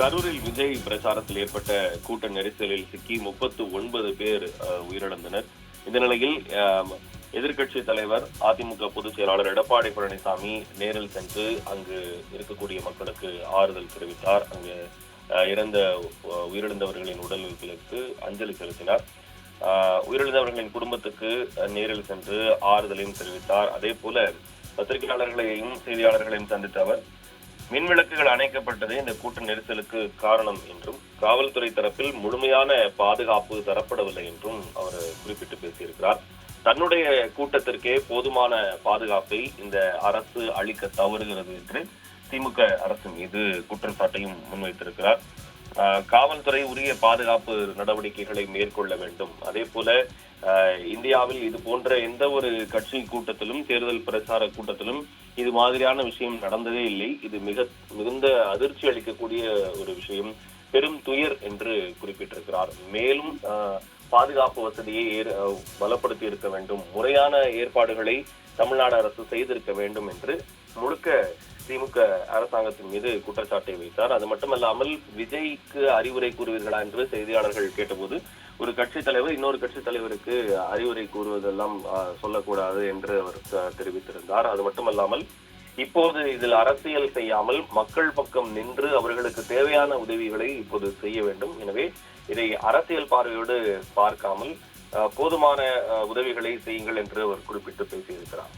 கரூரில் விஜய் பிரச்சாரத்தில் ஏற்பட்ட கூட்ட நெரிசலில் சிக்கி முப்பத்து ஒன்பது பேர் உயிரிழந்தனர். இந்த நிலையில் எதிர்கட்சி எதிர்க்கட்சி தலைவர் அதிமுக பொதுச் செயலாளர் எடப்பாடி பழனிசாமி நேரில் சென்று அங்கு இருக்கக்கூடிய மக்களுக்கு ஆறுதல் தெரிவித்தார். அங்கு இறந்த உயிரிழந்தவர்களின் உடல்களுக்கு அஞ்சலி செலுத்தினார். உயிரிழந்தவர்களின் குடும்பத்துக்கு நேரில் சென்று ஆறுதலையும் தெரிவித்தார். அதே போல பத்திரிகையாளர்களையும் செய்தியாளர்களையும் சந்தித்த அவர் மின் விளக்குகள் அணைக்கப்பட்டதே இந்த கூட்ட நெரிசலுக்கு காரணம் என்றும் காவல்துறை தரப்பில் முழுமையான பாதுகாப்பு தரப்படவில்லை என்றும் அவர் குறிப்பிட்டு பேசியிருக்கிறார். தன்னுடைய கூட்டத்திற்கே போதுமான பாதுகாப்பை இந்த அரசு அளிக்க தவறுகிறது என்று திமுக அரசு மீது குற்றச்சாட்டையும் முன்வைத்திருக்கிறார். காவல்துறை உரிய பாதுகாப்பு நடவடிக்கைகளை மேற்கொள்ள வேண்டும். அதே போல இந்தியாவில் இது போன்ற எந்த ஒரு கட்சி கூட்டத்திலும் தேர்தல் பிரச்சார கூட்டத்திலும் இது மாதிரியான விஷயம் நடந்ததே இல்லை. இது மிக மிகுந்த அதிர்ச்சி அளிக்கக்கூடிய ஒரு விஷயம். பெரும் துயர் என்று குறிப்பிட்டிருக்கிறார். மேலும் பாதுகாப்பு வசதியை ஏற்- பலப்படுத்தி இருக்க வேண்டும். முறையான ஏற்பாடுகளை தமிழ்நாடு அரசு செய்திருக்க வேண்டும் என்று முழுக்க திமுக அரசாங்கத்தின் மீது குற்றச்சாட்டை வைத்தார். அது மட்டுமல்லாமல் விஜய்க்கு அறிவுரை கூறுவீர்களா என்று செய்தியாளர்கள் கேட்டபோது ஒரு கட்சி தலைவர் இன்னொரு கட்சி தலைவருக்கு அறிவுரை கூறுவதெல்லாம் சொல்லக்கூடாது என்று அவர் தெரிவித்திருந்தார். அது மட்டுமல்லாமல் இப்போது இதில் அரசியல் செய்யாமல் மக்கள் பக்கம் நின்று அவர்களுக்கு தேவையான உதவிகளை இப்போது செய்ய வேண்டும். எனவே இதை அரசியல் பார்வையோடு பார்க்காமல் போதுமான உதவிகளை செய்யுங்கள் என்று அவர் குறிப்பிட்டு பேசியிருக்கிறார்.